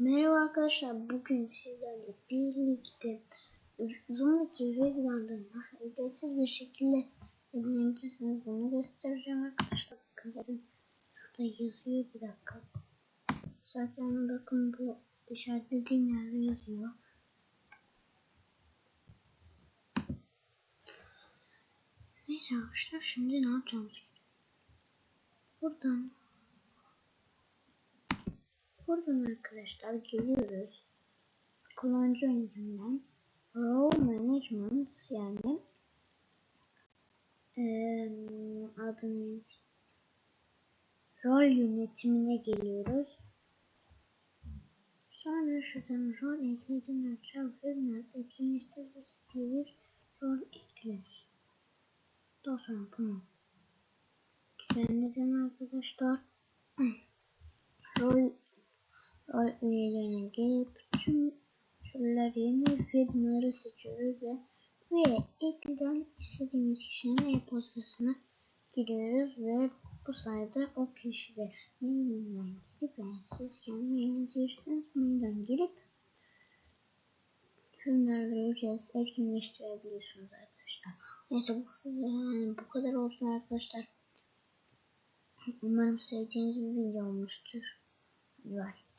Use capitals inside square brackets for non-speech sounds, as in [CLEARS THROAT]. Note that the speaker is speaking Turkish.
Merhaba arkadaşlar. Bugün sizlerle birlikte Zoom'daki videolardan nasıl ücretsiz bir şekilde edinebilirsiniz bunu göstereceğim arkadaşlar. Bakın zaten şurada yazıyor bir dakika. Zaten bakın bu işaretlediğim yerde yazıyor. Neyse arkadaşlar şimdi ne yapacağımız Buradan Buradan arkadaşlar geliyoruz. Kullanıcı yönetiminden Role Management yani ee, adını rol yönetimine geliyoruz. Sonra şuradan rol ekleden aşağı ürünler etkinleştiricisi diye bir rol ekliyoruz. Daha sonra bunu düzenleden arkadaşlar [CLEARS THROAT] rol üyelerine gelip tüm türler yerine firmaları seçiyoruz ve ve ekliden istediğimiz kişinin e-postasına giriyoruz ve bu sayede o kişi de mailinden girip yani siz kendi mailinizi girirseniz mailden girip ürünler ücretsiz etkinleştirebiliyorsunuz arkadaşlar. Neyse bu, yani bu kadar olsun arkadaşlar. Umarım sevdiğiniz bir video olmuştur. Bye.